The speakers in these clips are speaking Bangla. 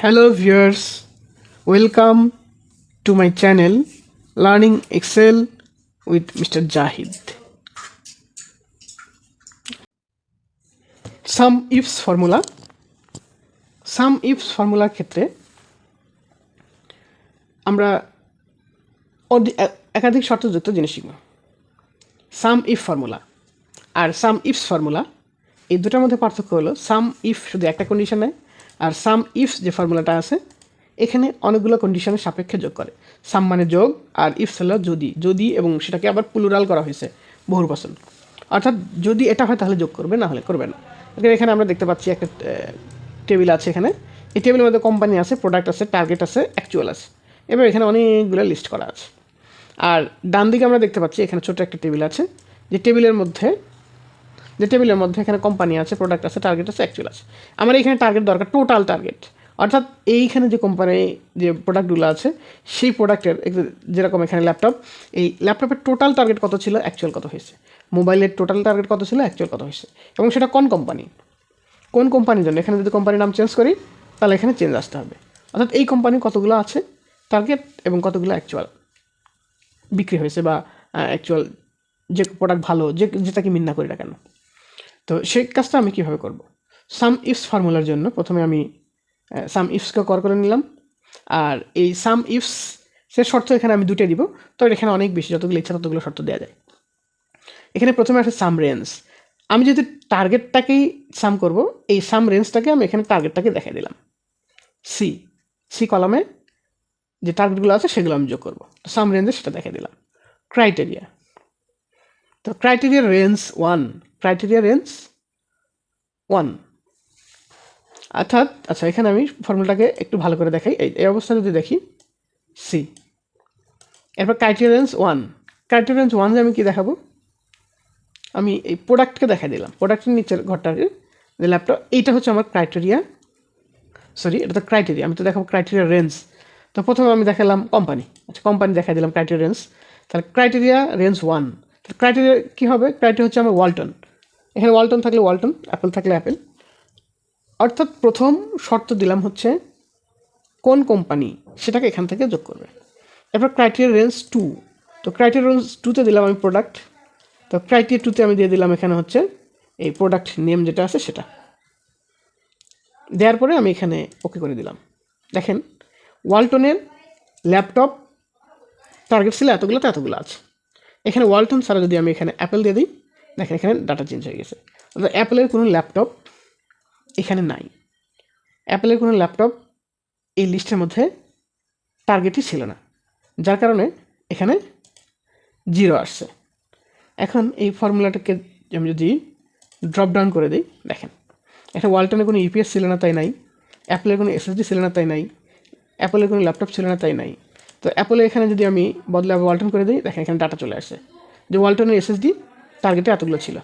Hello viewers, welcome to my channel Learning Excel with Mr. Jahid. Sum ifs formula sum ifs ফর্মুলার ক্ষেত্রে আমরা একাধিক শর্তযুক্ত জিনিস শিখব সাম ইফ ফর্মুলা আর সাম ইফস ফর্মুলা এই দুটার মধ্যে পার্থক্য হলো সাম ইফ শুধু একটা কন্ডিশন আর সাম ইফস যে ফর্মুলাটা আছে, এখানে অনেকগুলো কন্ডিশনের সাপেক্ষে যোগ করে। সাম মানে যোগ, আর ইফস হলো যদি। যদি এবং সেটাকে আবার প্লুরাল করা হয়েছে বহুর বচন। অর্থাৎ যদি এটা হয় তাহলে যোগ করবে, না হলে করবে না। এখানে আমরা দেখতে পাচ্ছি একটা টেবিল আছে এখানে। এই টেবিলের মধ্যে কোম্পানি আছে প্রোডাক্ট আছে টার্গেট আছে অ্যাকচুয়াল আছে। এবার এখানে অনেকগুলো লিস্ট করা আছে। আর ডান দিকে আমরা দেখতে পাচ্ছি এখানে ছোট একটা টেবিল আছে। যে টেবিলের মধ্যে যে টেবিলের মধ্যে এখানে কোম্পানি আছে প্রোডাক্ট আছে টার্গেট আছে অ্যাকচুয়াল আছে। আমার এখানে টার্গেট দরকার টোটাল টার্গেট অর্থাৎ এইখানে যে কোম্পানি যে প্রোডাক্টগুলো আছে, সেই প্রোডাক্টের যেরকম এখানে ল্যাপটপ এই ল্যাপটপের টোটাল টার্গেট কত ছিল অ্যাকচুয়াল কত হয়েছে? মোবাইলের টোটাল টার্গেট কত ছিল অ্যাকচুয়াল কত হয়েছে? এবং সেটা কোন কোম্পানি কোন কোম্পানির জন্য? এখানে যদি কোম্পানির নাম চেঞ্জ করি, তাহলে এখানে চেঞ্জ আসতে হবে। অর্থাৎ এই কোম্পানি কতগুলো আছে টার্গেট এবং কতগুলো অ্যাকচুয়াল বিক্রি হয়েছে বা অ্যাকচুয়াল যে প্রোডাক্ট ভালো, যে, যেটাকে মিন না করি না কেন? তো সেই কাজটা আমি কীভাবে করব? সাম ইফস ফর্মুলার জন্য প্রথমে আমি সাম ইফসকে কর করে নিলাম। আর এই সাম ইফস সে শর্ত এখানে আমি দুটো দিব। তো এখানে অনেক বেশি, যতগুলো ইচ্ছা ততগুলো শর্ত দেওয়া যায়। এখানে প্রথমে আছে সাম রেঞ্জ। আমি যদি টার্গেটটাকেই সাম করব, এই সাম রেঞ্জটাকে আমি এখানে টার্গেটটাকে দেখাই দিলাম। সি সি কলামে যে টার্গেটগুলো আছে সেগুলো আমি যোগ করব। তো সাম রেঞ্জে সেটা দেখে দিলাম। ক্রাইটেরিয়া। তো criteria range one. Criteria range one অর্থাৎ আচ্ছা এখানে আমি ফর্মুলাটাকে একটু ভালো করে দেখাই। এই এই অবস্থা যদি দেখি সি এরপর criteria range one criteria range one আমি কি দেখাবো? আমি এই প্রোডাক্টকে দেখা দিলাম। প্রোডাক্টের নিচের ঘরটাকে যে ল্যাপটপ এইটা হচ্ছে আমার ক্রাইটেরিয়া সরি এটা তো ক্রাইটেরিয়া আমি তো দেখাবো ক্রাইটেরিয়া রেঞ্জ তো প্রথমে আমি দেখালাম কোম্পানি আচ্ছা কোম্পানি দেখা দিলাম ক্রাইটেরিয়া রেঞ্জ তাহলে ক্রাইটেরিয়া রেঞ্জ ওয়ান ক্রাইটেরিয়া কী হবে? ক্রাইটেরিয়া হচ্ছে আমার ওয়ালটন এখানে ওয়ালটন থাকলে ওয়ালটন, অ্যাপেল থাকলে অ্যাপেল। অর্থাৎ প্রথম শর্ত দিলাম হচ্ছে কোন কোম্পানি সেটাকে এখান থেকে যোগ করবে। এরপর ক্রাইটেরিয়া রেঞ্জ টু তো ক্রাইটেরিয়া রেঞ্জ টুতে দিলাম আমি প্রোডাক্ট তো ক্রাইটেরিয়া টুতে আমি দিয়ে দিলাম এখানে হচ্ছে এই প্রোডাক্ট নেম যেটা আছে সেটা। দেওয়ার পরে আমি এখানে ওকে করে দিলাম। দেখেন, ওয়ালটনের ল্যাপটপ টার্গেট ছিল এতগুলো, তো এতগুলো আছে। এখানে ওয়ালটন ছাড়া যদি আমি এখানে অ্যাপেল দিয়ে দিই দেখেন, এখানে ডাটা চেঞ্জ হয়ে গেছে। অর্থাৎ অ্যাপেলের কোনো ল্যাপটপ এখানে নাই। অ্যাপেলের কোনো ল্যাপটপ এই লিস্টের মধ্যে টার্গেটই ছিল না। যার কারণে এখানে জিরো আসছে। এখন এই ফর্মুলাটাকে আমি যদি ড্রপ ডাউন করে দিই, দেখেন এখানে ওয়ালটনের কোনো ইউপিএস ছিল না, তাই নাই। অ্যাপেলের কোনো এসএসডি ছিল না, তাই নাই। অ্যাপেলের কোনো ল্যাপটপ ছিল না, তাই নাই। তো অ্যাপেলে এখানে যদি আমি বদলে ওয়ালটন করে দিই, দেখেন, এখানে ডাটা চলে আসছে। যে ওয়ালটনের এসএসডি টার্গেটে এতগুলো ছিল।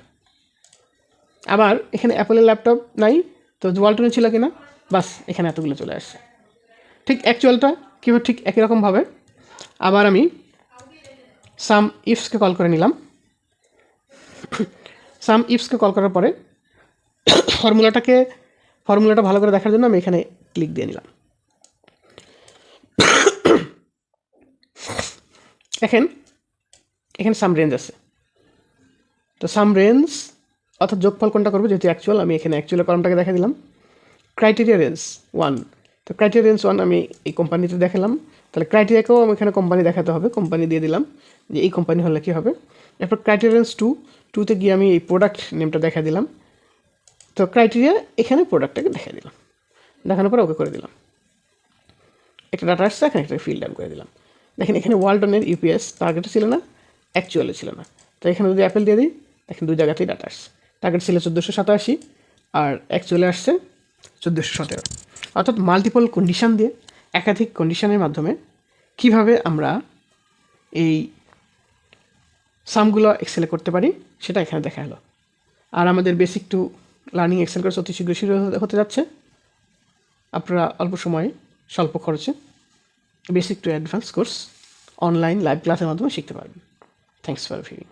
আবার এখানে অ্যাপেলের ল্যাপটপ নাই, তো ওয়ালটনে ছিল কিনা? বাস, এখানে এতগুলো চলে আসছে। ঠিক অ্যাকচুয়ালটা কীভাবে ঠিক একই রকমভাবে আবার আমি সাম ইফসকে কল করে নিলাম। সাম ইফসকে কল করার পরে ফর্মুলাটাকে ফর্মুলাটা ভালো করে দেখার জন্য আমি এখানে ক্লিক দিয়ে নিলাম। দেখেন, এখানে সাম রেঞ্জ আছে। তো সাম রেঞ্জ অর্থাৎ যোগফল কোনটা করব? যেহেতু অ্যাকচুয়াল আমি এখানে অ্যাকচুয়াল কলমটাকে দেখা দিলাম। ক্রাইটেরিয়া রেঞ্জ ওয়ান তো ক্রাইটেরিয়া রেঞ্জ ওয়ান আমি এই কোম্পানিতে দেখালাম। তাহলে ক্রাইটেরিয়াকেও আমি এখানে কোম্পানি দেখাতে হবে। কোম্পানি দিয়ে দিলাম যে এই কোম্পানি হলে কী হবে। এরপর ক্রাইটেরিয়া রেঞ্জ টু টুতে গিয়ে আমি এই প্রোডাক্ট নেমটা দেখা দিলাম। তো ক্রাইটেরিয়া এখানে প্রোডাক্টটাকে দেখা দিলাম। দেখানোর পর ওকে করে দিলাম। একটা ডাটা আসছে, এখানে একটা ফিল্ড করে দিলাম। দেখেন, এখানে ওয়ালটনের ইউপিএস টার্গেটে ছিল না অ্যাকচুয়ালে ছিল না। তো এখানে যদি অ্যাপেল দিয়ে দিই দেখেন দুই জায়গাতেই ডাটা আসছে। টার্গেট ছিল চোদ্দোশো সাতাশি, আর অ্যাকচুয়ালে আসছে চোদ্দোশো সতেরো। অর্থাৎ মাল্টিপল কন্ডিশান দিয়ে, একাধিক কন্ডিশনের মাধ্যমে কীভাবে আমরা এই সামগুলো এক্সেলে করতে পারি, সেটা এখানে দেখা হলো আর আমাদের basic to learning Excel course অতি শীঘ্র শুরু হতে- হতে যাচ্ছে। আপনারা অল্প সময়ে, স্বল্প খরচে basic to advance course online live ক্লাসের মাধ্যমে শিখতে পারবেন। Thanks for viewing